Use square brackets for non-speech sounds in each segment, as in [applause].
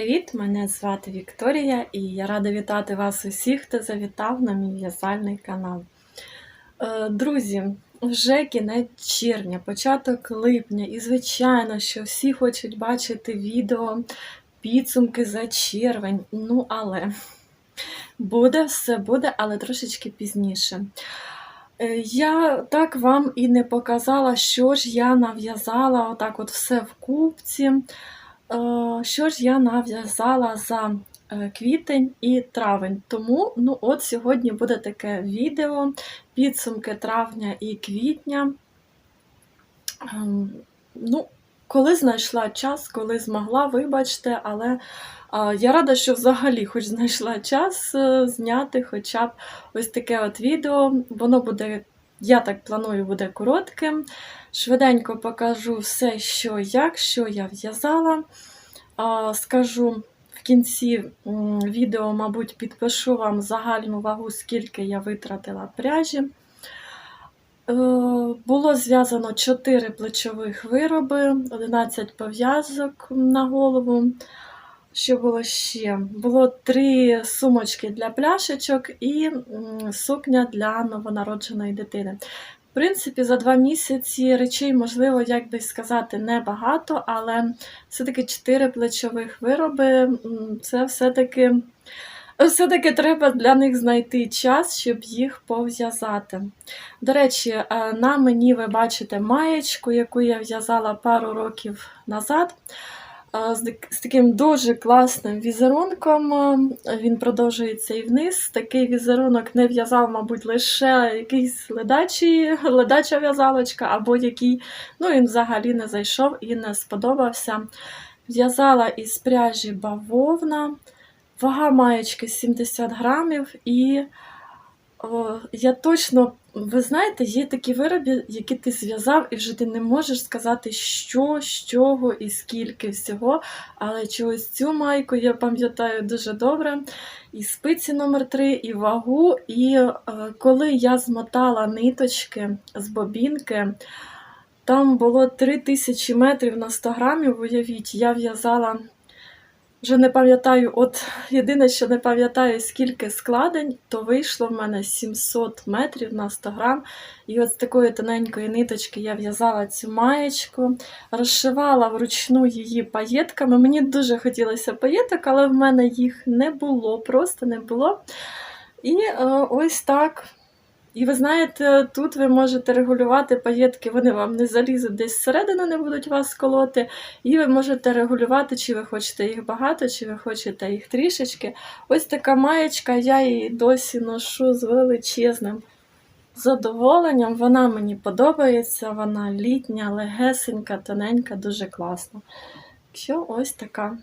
Привіт! Мене звати Вікторія і я рада вітати вас усіх, хто завітав на мій в'язальний канал. Е, Друзі, вже кінець червня, початок липня, і звичайно, що всі хочуть бачити відео, підсумки за червень. Ну, але буде, все буде, але трошечки пізніше. Е, Я так вам і не показала, що ж я нав'язала, отак от все в купці. Е, Що ж я нав'язала за е, квітень і травень. Тому ну от сьогодні буде таке відео, підсумки травня і квітня. Ем, Ну, коли знайшла час, коли змогла, вибачте, але я рада, що взагалі хоч знайшла час е, зняти хоча б ось таке от відео. Воно буде, я так планую, буде коротким. Швиденько покажу все, що як, що я в'язала. Скажу в кінці відео, мабуть, підпишу вам загальну вагу, скільки я витратила пряжі. Е, Було зв'язано 4 плечових вироби, 11 пов'язок на голову. Що було ще? Було 3 сумочки для пляшечок і сукня для новонародженої дитини. Принципі, за 2 місяці речей, можливо, як би сказати, небагато, але все-таки 4 плечових вироби це все-таки. Все-таки треба для них знайти час, щоб їх пов'язати. До речі, е, на мені ви бачите маєчку, яку я в'язала пару років назад. З таким дуже класним візерунком. Він продовжується і вниз. Такий візерунок не в'язав, мабуть, лише якийсь ледачий, [laughs] ледача в'язалочка, або який ну, він взагалі не зайшов і не сподобався. В'язала із пряжі бавовна. Вага маєчки 70 грамів, і о, я точно, ви знаєте, є такі вироби, які ти зв'язав, і вже ти не можеш сказати, що, з чого і скільки всього. Але чогось цю майку я пам'ятаю дуже добре. І спиці номер 3 і вагу. І е, коли я змотала ниточки з бобінки, там було 3000 метрів на 100 грамів. Уявіть, я в'язала. Вже не пам'ятаю, от єдине, що не пам'ятаю, скільки складень, то вийшло в мене 700 метрів на 100 грам. І от з такої тоненької ниточки я в'язала цю маєчку, розшивала вручну її паєтками. Мені дуже хотілося паєток, але в мене їх не було, просто не було. І е, ось так. І ви знаєте, тут ви можете регулювати паєтки, вони вам не залізуть десь зсередину, не будуть вас колоти. І ви можете регулювати, чи ви хочете їх багато, чи ви хочете їх трішечки. Ось така маєчка, я її досі ношу з величезним задоволенням. Вона мені подобається, вона літня, легесенька, тоненька, дуже класна. Що ось така.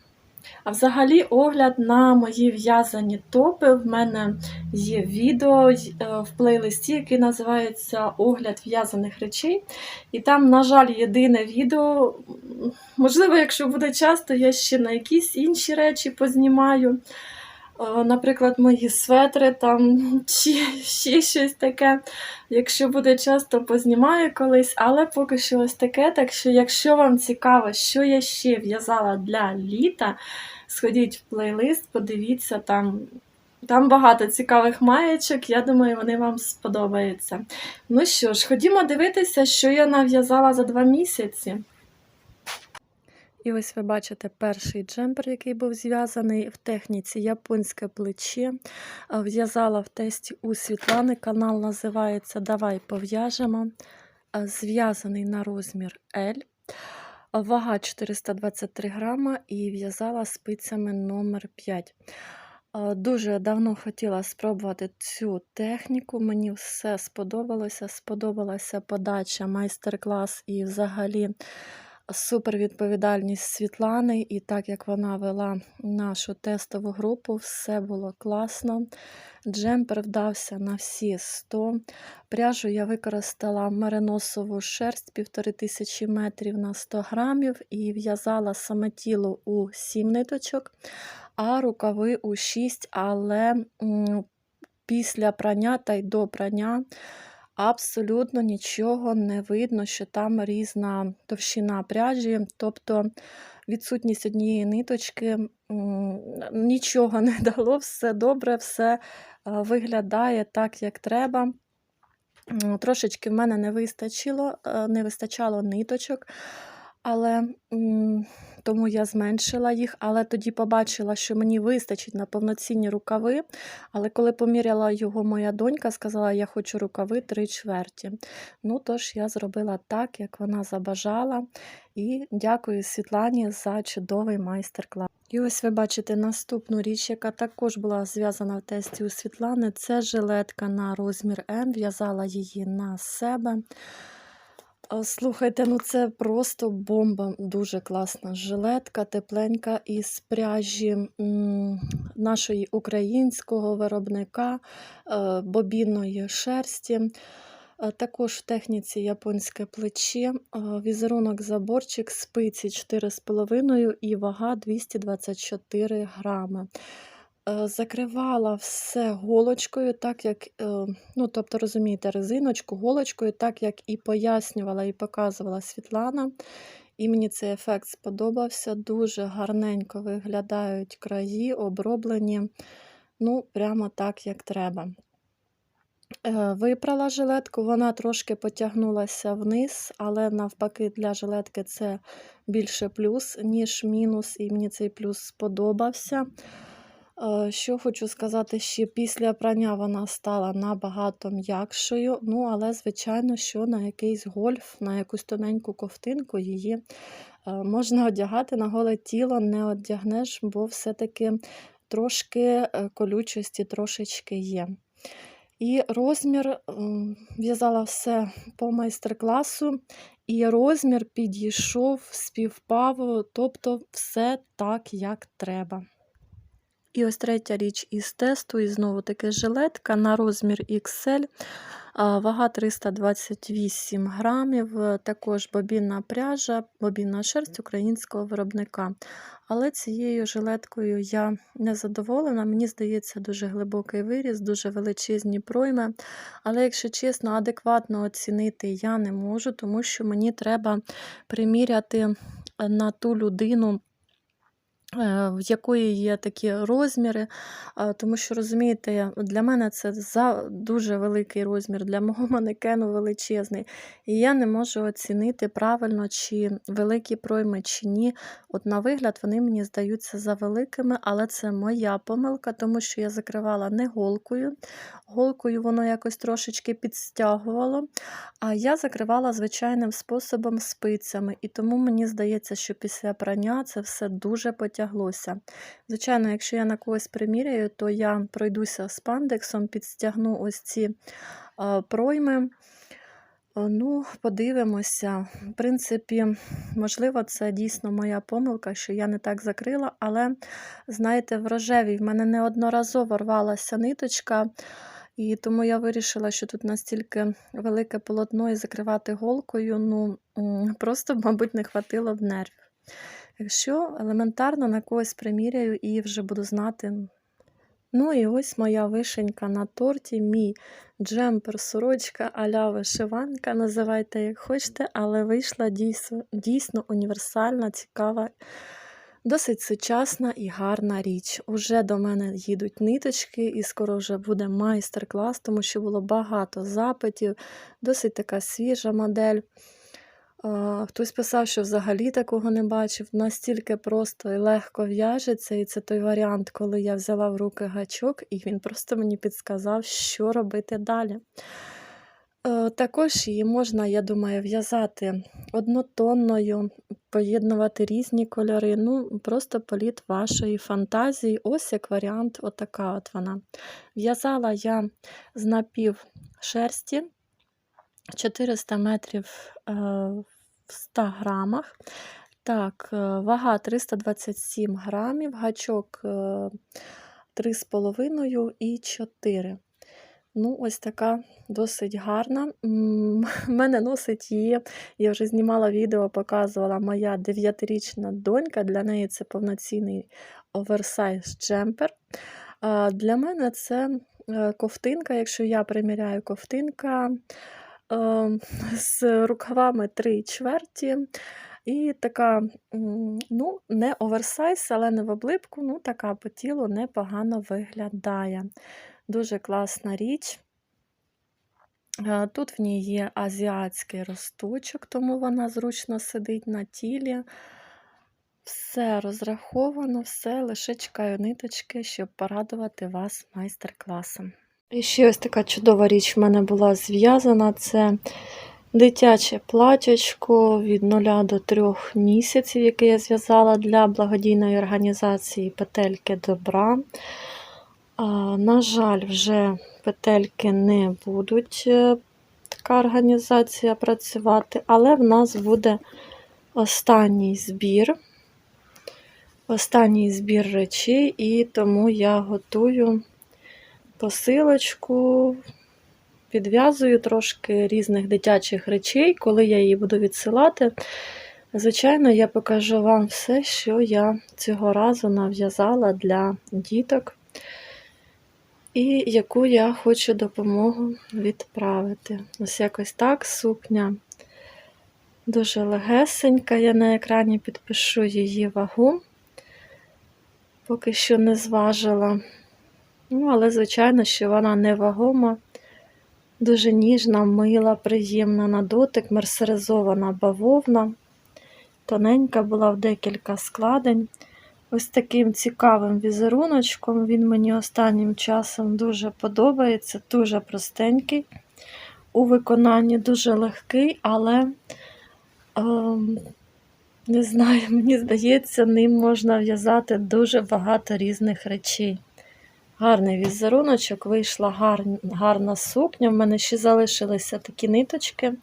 А взагалі огляд на мої в'язані топи. В мене є відео е, в плейлисті, який називається Огляд в'язаних речей. І там, на жаль, єдине відео. Можливо, якщо буде час, то я ще на якісь інші речі познімаю. Наприклад, мої светри там чи ще щось таке. Якщо буде час, то познімаю колись, але поки що ось таке. Так що, якщо вам цікаво, що я ще в'язала для літа, сходіть в плейлист, подивіться там. Там багато цікавих маєчок, я думаю, вони вам сподобаються. Ну що ж, ходімо дивитися, що я нав'язала за два місяці. І ось ви бачите перший джемпер, який був зв'язаний в техніці японське плече. В'язала в тесті у Світлани. Канал називається Давай пов'яжемо. Зв'язаний на розмір L. Вага 423 грама і в'язала спицями номер 5. Дуже давно хотіла спробувати цю техніку. Мені все сподобалося. Сподобалася подача, майстер-клас і взагалі супервідповідальність Світлани. І так як вона вела нашу тестову групу, все було класно. Джемпер вдався на всі 100. Пряжу я використала мериносову шерсть 1500 метрів на 100 грамів і в'язала саме тіло у 7 ниточок, а рукави у 6, але після прання та й до прання абсолютно нічого не видно, що там різна товщина пряжі. Тобто відсутність однієї ниточки нічого [laughs] не дало, все добре, все виглядає так, як треба. Трошечки в мене не вистачило, е, не вистачало ниточок, але тому я зменшила їх. Але тоді побачила, що мені вистачить на повноцінні рукави. Але коли поміряла його моя донька, сказала, я хочу рукави три чверті. Ну, тож я зробила так, як вона забажала. І дякую Світлані за чудовий майстер-клас. І ось ви бачите наступну річ, яка також була зв'язана в тесті у Світлани. Це жилетка на розмір М. В'язала її на себе. А, Слухайте, ну це просто бомба, дуже класна жилетка, тепленька із пряжі нашої українського виробника е, бобінної шерсті. Е, Також в техніці японське плече, е, візерунок заборчик, спиці 4,5 і вага 224 грами. Е, Закривала все голочкою, так як, е, ну, тобто, розумієте, резиночку, голочкою, так як і пояснювала, і показувала Світлана. І мені цей ефект сподобався. Дуже гарненько виглядають краї, оброблені, ну, прямо так, як треба. Е, Випрала жилетку, вона трошки потягнулася вниз, але навпаки для жилетки це більше плюс, ніж мінус, і мені цей плюс сподобався. Е, Що хочу сказати, ще після прання вона стала набагато м'якшою. Ну, але, звичайно, що на якийсь гольф, на якусь тоненьку ковтинку її е, можна одягати на голе тіло, не одягнеш, бо все-таки трошки е, колючості трошечки є. І розмір в'язала все по майстер-класу, і розмір підійшов, співпав, тобто все так, як треба. І ось третя річ із тесту, і знову таки жилетка на розмір XL, вага 328 грамів, також бобінна пряжа, бобінна шерсть українського виробника. Але цією жилеткою я не задоволена. Мені здається, дуже глибокий виріз, дуже величезні пройми. Але, якщо чесно, адекватно оцінити я не можу, тому що мені треба приміряти на ту людину. Е, В якої є такі розміри, тому що розумієте, для мене це за дуже великий розмір, для мого [laughs] манекену величезний. І я не можу оцінити правильно, чи великі пройми, чи ні. От на вигляд вони мені здаються за великими, але це моя помилка, тому що я закривала не голкою. Голкою воно якось трошечки підстягувало, а я закривала звичайним способом спицями. І тому мені здається, що після прання це все дуже потяглося. Звичайно, якщо я на когось приміряю, то я пройдуся спандексом, підстягну ось ці пройми. Ну, подивимося. В принципі, можливо, це дійсно моя помилка, що я не так закрила, але, знаєте, в рожевій в мене неодноразово рвалася ниточка, і тому я вирішила, що тут настільки велике полотно і закривати голкою, ну, просто, мабуть, не хватило б нервів. Якщо елементарно на когось приміряю і вже буду знати. Ну і ось моя вишенька на торті, мій джемпер, сорочка а-ля вишиванка, називайте як хочете, але вийшла дійсно, дійсно універсальна, цікава, досить сучасна і гарна річ. Уже до мене їдуть ниточки, і скоро вже буде майстер-клас, тому що було багато запитів, досить така свіжа модель. Хтось писав, що взагалі такого не бачив, настільки просто і легко в'яжеться, і це той варіант, коли я взяла в руки гачок, і він просто мені підсказав, що робити далі. Е, Також її можна, я думаю, в'язати однотонною, поєднувати різні кольори. Ну, просто політ вашої фантазії. Ось як варіант, отака от вона. В'язала я з напів шерсті 400 метрів е, в 100 грамах. Так, е, вага 327 грамів, гачок е, 3,5 і 4. Ну, ось така досить гарна. [laughs] Мене носить її. Я вже знімала відео, показувала моя 9-річна донька. Для неї це повноцінний оверсайз джемпер. Для мене це е, ковтинка, якщо я приміряю ковтинка е, з рукавами 3 чверті. І така, ну, не оверсайз, але не в облипку, ну, така по тілу непогано виглядає. Дуже класна річ. Е, Тут в ній є азіатський росточок, тому вона зручно сидить на тілі. Все розраховано, все, лише чекаю ниточки, щоб порадувати вас майстер-класом. І ще ось така чудова річ в мене була зв'язана. Це дитяче платячко від 0 до 3 місяців, яке я зв'язала для благодійної організації Петельки Добра. На жаль, вже петельки не будуть е, така організація працювати, але в нас буде останній збір. Останній збір речей, і тому я готую посилочку, підв'язую трошки різних дитячих речей. Коли я її буду відсилати, звичайно, я покажу вам все, що я цього разу нав'язала для діток, і яку я хочу допомогу відправити. Ось якось так сукня. Дуже легесенька, я на екрані підпишу її вагу. Поки що не зважила. Ну, але, звичайно, що вона невагома, дуже ніжна, мила, приємна на дотик, мерсеризована бавовна. Тоненька була в декілька складень. Ось таким цікавим візеруночком. Він мені останнім часом дуже подобається, дуже простенький. У виконанні дуже легкий, але, ем, не знаю, [laughs] мені здається, ним можна в'язати дуже багато різних речей. Гарний візеруночок, вийшла гар... гарна сукня. В мене ще залишилися такі ниточки.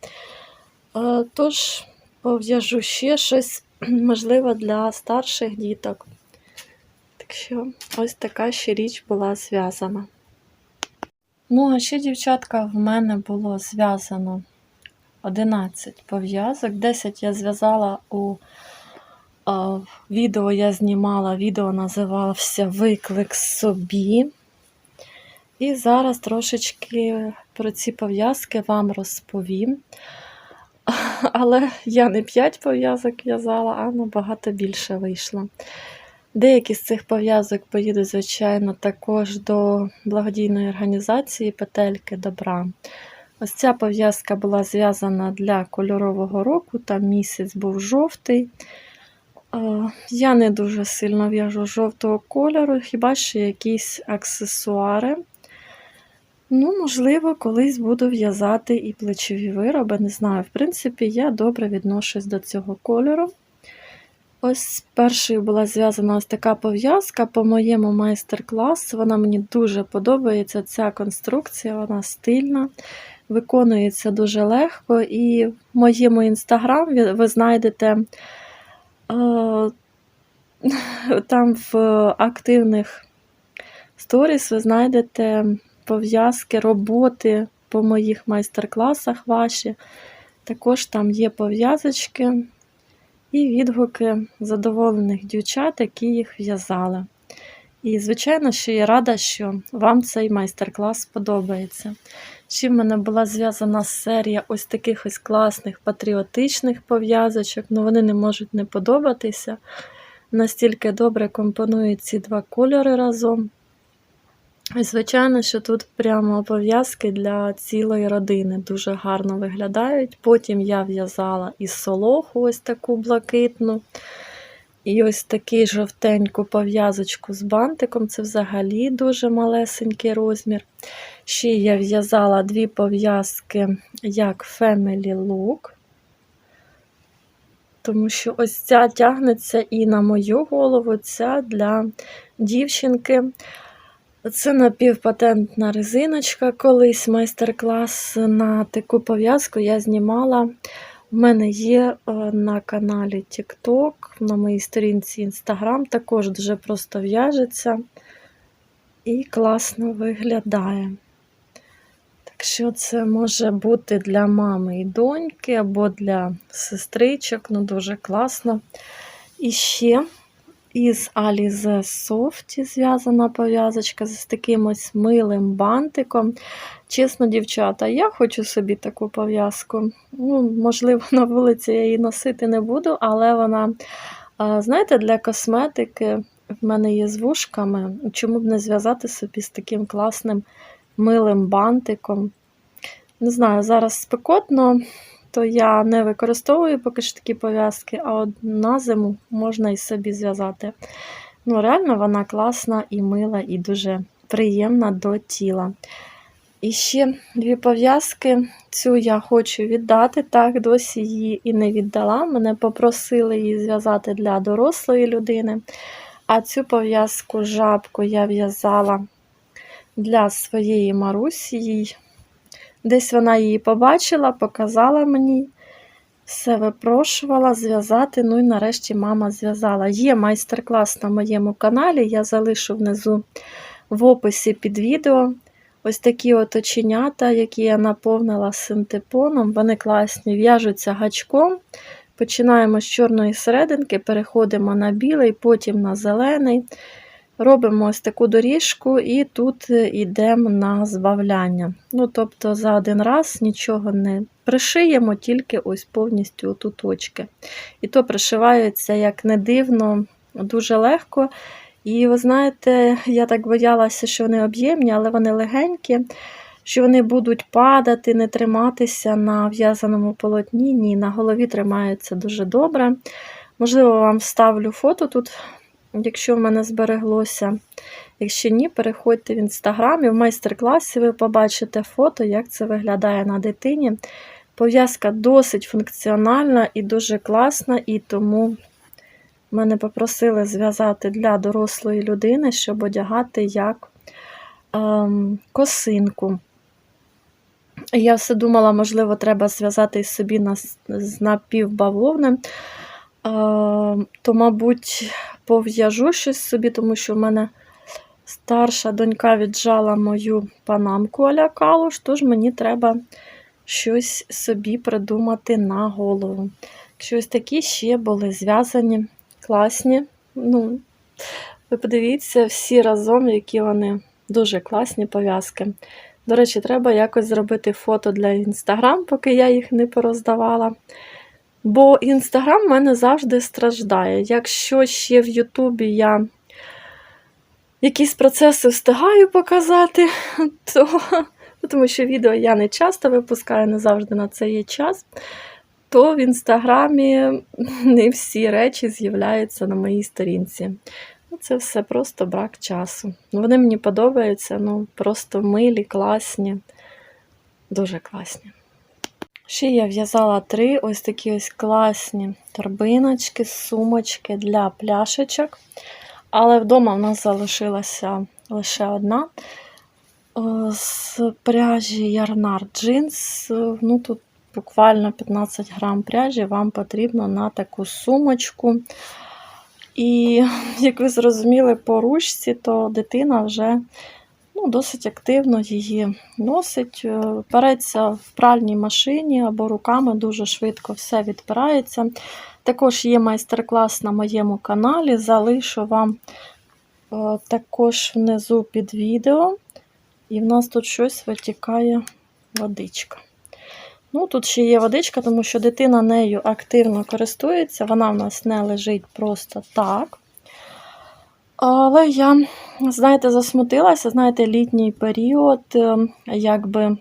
Е, Тож пов'яжу ще щось, [clears throat] можливо, для старших діток. Так що ось така ще річ була зв'язана. Ну, а ще, дівчатка, в мене було зв'язано 11 пов'язок. 10 я зв'язала у відео я знімала, відео називався Виклик собі. І зараз трошечки про ці пов'язки вам розповім. [laughs] Але я не 5 пов'язок в'язала, а набагато більше вийшло. Деякі з цих пов'язок поїдуть, звичайно, також до благодійної організації Петельки Добра. Ось ця пов'язка була зв'язана для кольорового року, там місяць був жовтий. Я не дуже сильно в'яжу жовтого кольору, хіба що якісь аксесуари. Ну, можливо, колись буду в'язати і плечові вироби. Не знаю, в принципі, я добре відношусь до цього кольору. Ось першою була зв'язана ось така пов'язка по моєму майстер-класу. Вона мені дуже подобається. Ця конструкція, вона стильна, виконується дуже легко. І в моєму інстаграм ви, знайдете [laughs] там в активних сторіс ви знайдете пов'язки, роботи по моїх майстер-класах ваші. Також там є пов'язочки і відгуки задоволених дівчат, які їх в'язали. І, звичайно, що я рада, що вам цей майстер-клас сподобається. Ще в мене була зв'язана серія ось таких ось класних патріотичних пов'язочок, але вони не можуть не подобатися. Настільки добре компонують ці два кольори разом. І, звичайно, що тут прямо пов'язки для цілої родини дуже гарно виглядають. Потім я в'язала і солоху, ось таку блакитну. І ось таку жовтеньку пов'язочку з бантиком. Це взагалі дуже малесенький розмір. Ще я в'язала дві пов'язки як Family Look. Тому що ось ця тягнеться і на мою голову, ця для дівчинки. Це напівпатентна резиночка. Колись майстер-клас на таку пов'язку я знімала. У мене є е, на каналі TikTok, на моїй сторінці Instagram, також дуже просто в'яжеться і класно виглядає. Так що це може бути для мами і доньки, або для сестричок, ну дуже класно. І ще із Alize Softy зв'язана пов'язочка з таким ось милим бантиком. Чесно, дівчата, я хочу собі таку пов'язку. Ну, можливо, [laughs] на вулиці я її носити не буду, але вона, знаєте, для косметики в мене є з вушками. Чому б не зв'язати собі з таким класним милим бантиком? Не знаю, зараз спекотно, то я не використовую поки що такі пов'язки, а от на зиму можна і собі зв'язати. Ну, реально вона класна і мила, і дуже приємна до тіла. І ще дві пов'язки. Цю я хочу віддати, так, досі її і не віддала. Мене попросили її зв'язати для дорослої людини. А цю пов'язку жабку я в'язала для своєї Марусі. Їй Десь вона її побачила, показала мені, все випрошувала зв'язати. Ну і нарешті мама зв'язала. Є майстер-клас на моєму каналі, я залишу внизу в описі під відео. Ось такі от оченята, які я наповнила синтепоном, вони класні, в'яжуться гачком. Починаємо з чорної серединки, переходимо на білий, потім на зелений. Робимо ось таку доріжку і тут йдемо на збавляння. Ну, тобто за один раз нічого не пришиємо, тільки ось повністю тут точки. І то пришивається, як не дивно, дуже легко. І ви знаєте, я так боялася, що вони об'ємні, але вони легенькі, що вони будуть падати, не триматися на в'язаному полотні. Ні, на голові тримаються дуже добре. Можливо, вам вставлю фото тут якщо в мене збереглося. Якщо ні, переходьте в інстаграм і в майстер-класі ви побачите фото, як це виглядає на дитині. Пов'язка досить функціональна і дуже класна, і тому мене попросили зв'язати для дорослої людини, щоб одягати як ем, косинку. Я все думала, можливо, треба зв'язати собі на, з напівбавовни, е, то, мабуть, пов'яжу щось собі, тому що в мене старша донька віджала мою панамку аля калуш, тож мені треба щось собі придумати на голову. Щось такі ще були зв'язані, класні. Ну, Ви подивіться, всі разом, які вони дуже класні пов'язки. До речі, треба якось зробити фото для Інстаграм, поки я їх не пороздавала. Бо Інстаграм в мене завжди страждає. Якщо ще в Ютубі я якісь процеси встигаю показати, [laughs] то тому що відео я не часто випускаю, не завжди на це є час, то в інстаграмі [laughs] не всі речі з'являються на моїй сторінці. Ну, Це все просто брак часу. Вони мені подобаються, ну просто милі, класні, дуже класні. Ще я в'язала три ось такі ось класні торбиночки, сумочки для пляшечок. Але вдома в нас залишилася лише одна. Е, з пряжі Ярнар Джинс. Ну, Тут буквально 15 грам пряжі вам потрібно на таку сумочку. І, як ви зрозуміли, по ручці, то дитина вже ну, досить активно її носить, е, переться в пральній машині або руками дуже швидко все відпирається. Також є майстер-клас на моєму каналі, залишу вам е, також внизу під відео. І в нас тут щось витікає водичка. Ну, Тут ще є водичка, тому що дитина нею активно користується, вона в нас не лежить просто так. Але я, знаєте, засмутилася, знаєте, літній період, е, якби.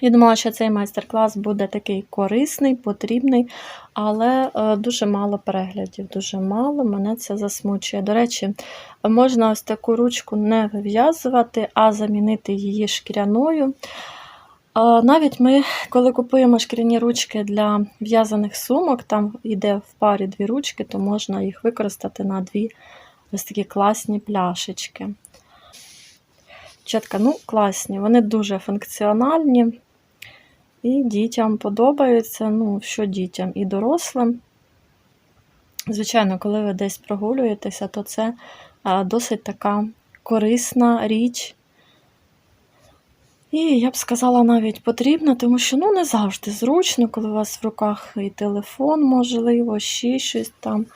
Я думала, що цей майстер-клас буде такий корисний, потрібний, але е, дуже мало переглядів, дуже мало, мене це засмучує. До речі, можна ось таку ручку не вив'язувати, а замінити її шкіряною. Навіть ми, коли купуємо шкіряні ручки для в'язаних сумок, там йде в парі дві ручки, то можна їх використати на дві ось такі класні пляшечки. Дівчатка, ну, класні, вони дуже функціональні. І дітям подобаються, ну, що дітям і дорослим. Звичайно, коли ви десь прогулюєтеся, то це досить така корисна річ. І я б сказала, навіть потрібно, тому що ну, не завжди зручно, коли у вас в руках і телефон, можливо, ще щось там.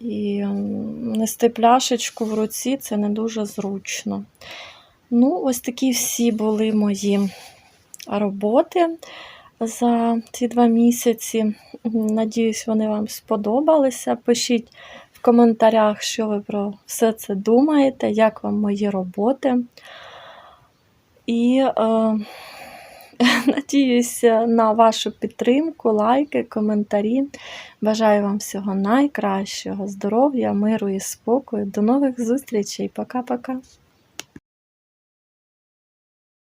І нести пляшечку в руці це не дуже зручно. Ну, ось такі всі були мої роботи за ці два місяці. Надіюсь, вони вам сподобалися. Пишіть в коментарях, що ви про все це думаєте, як вам мої роботи. І е, [laughs] надіюся на вашу підтримку, лайки, коментарі. Бажаю вам всього найкращого, здоров'я, миру і спокою. До нових зустрічей. Пока-пока.